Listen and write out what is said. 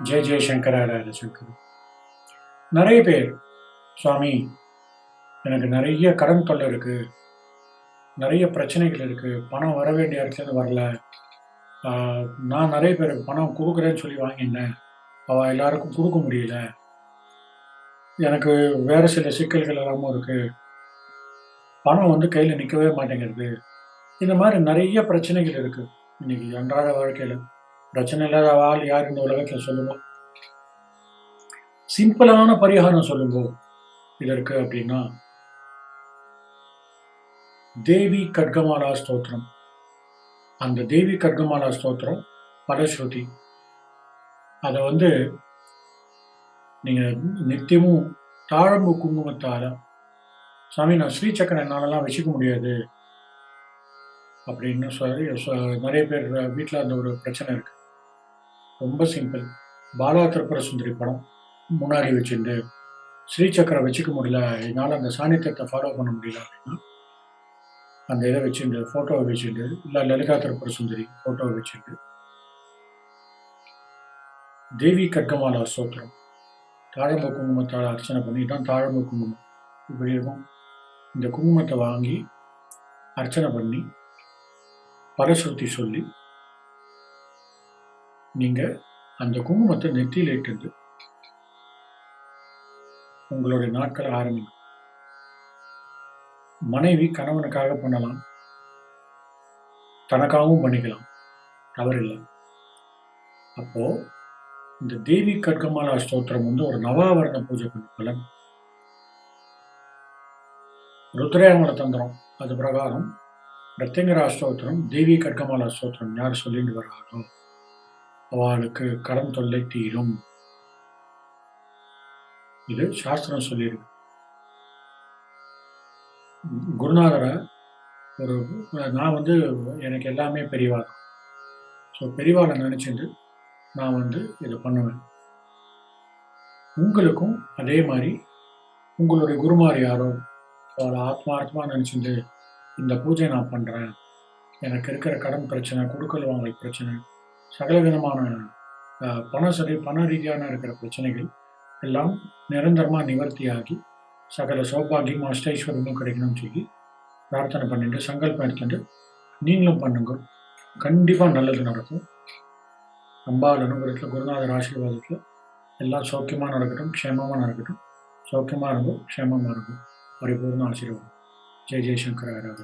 ஜெய் ஜெயசங்கர ஹர சங்கர். நிறைய பேர் சுவாமி எனக்கு நிறைய கடன் தொல்லை இருக்கு. நிறைய பிரச்சனைகள் இருக்கு. பணம் வர வேண்டிய இடத்துலேருந்து வரல. நான் நிறைய பேருக்கு பணம் கொடுக்குறேன்னு சொல்லி வாங்கினேன் அவள் எல்லாருக்கும் கொடுக்க முடியல. எனக்கு வேறு சில சிக்கல்கள் எல்லாமும் இருக்கு. பணம் வந்து கையில் நிற்கவே மாட்டேங்கிறது. இந்த மாதிரி நிறைய பிரச்சனைகள் இருக்கு. இன்னைக்கு அன்றாட வாழ்க்கையில். பிரச்சனை இல்லாத ஆள் யார் இந்த உலகத்துல சொல்லுவோம் சிம்பிளான பரிகாரம் சொல்லுங்க. இதற்கு அப்படின்னா தேவி கட்கமாலா ஸ்தோத்திரம். அந்த தேவி கட்கமாலா ஸ்தோத்திரம் பரஸ்ருதி. அதை வந்து நீங்க நித்தியமும் தாழம்பு குங்குமத்தால் சாமி நான் ஸ்ரீசக்கரை என்னாலலாம் வச்சுக்க முடியாது. அப்படின்னு சொல்லி நிறைய பேர் வீட்டில் அந்த ஒரு பிரச்சனை இருக்கு. ரொம்ப சிம்பிள். பாலா திரிபுர சுந்தரி படம் முன்னாடி வச்சுட்டு ஸ்ரீசக்கரை வச்சுக்க முடியல என்னால் அந்த சாநித்தியத்தை ஃபாலோ பண்ண முடியல அப்படின்னா அந்த இதை வச்சுட்டு ஃபோட்டோவை வச்சுட்டு இல்லை லலிதா திரிபுர சுந்தரி ஃபோட்டோவை வச்சுட்டு தேவி கட்கமாலா சோத்திரம் தாழம்பு குங்குமத்தால் அர்ச்சனை பண்ணி தான் தாழம்பு குங்குமம். இப்படி இருக்கும். இந்த குங்குமத்தை வாங்கி அர்ச்சனை பண்ணி பரசுத்தி சொல்லி நீங்க அந்த குங்குமத்தை நெத்தியில் இட்டு உங்களுடைய நாட்களை ஆரம்பிக்கும் மனைவி கணவனுக்காக பண்ணலாம். தனக்காகவும் பண்ணிக்கலாம். தவறில்லை அப்போ இந்த தேவி கற்கமாலா ஸ்தோத்திரம் வந்து ஒரு நவாவரண பூஜை பண்ண பலன். ருத்ரயாமல தந்திரம். அது பிரகாரம் பிரத்யங்கரா ஸ்தோத்திரம் தேவி கற்கமாலா ஸ்தோத்திரம் யார் சொல்லிட்டு வர்றாரோ அவளுக்கு கடன் தொல்லை தீரும். இது சாஸ்திரம் சொல்லியிருக்கு. குருநாதரை ஒரு நான் வந்து எனக்கு எல்லாமே பெரியவா ஸோ பெரியவாளை நினச்சிட்டு நான் வந்து இதை பண்ணுவேன். உங்களுக்கும் அதே மாதிரி உங்களுடைய குருமார் யாரோ அவளை ஆத்மார்த்தமாக நினச்சிட்டு இந்த பூஜை நான் பண்ணுறேன் எனக்கு இருக்கிற கடன் பிரச்சனை கொடுக்கல் வாங்கல் பிரச்சனை சகல விதமான பண சரி பண ரீதியான இருக்கிற பிரச்சனைகள் எல்லாம் நிரந்தரமாக நிவர்த்தியாகி சகல சௌபாகியமும் அஷ்டைஸ்வரமும் கிடைக்கணும்னு சொல்லி பிரார்த்தனை பண்ணிட்டு சங்கல்பம் எடுத்துட்டு நீங்களும் பண்ணுங்க. கண்டிப்பாக நல்லது நடக்கும். அம்பாள் அனுகிரகத்தில் குருநாதர் ஆசீர்வாதத்தில் எல்லாம் சௌக்கியமாக நடக்கட்டும் க்ஷேமமாக நடக்கட்டும். சௌக்கியமாக இருக்கும் க்ஷேமமாக இருக்கும் பரிபூர்ண ஆசீர்வாதம். ஜெய் ஜெய்சங்கர் ஹர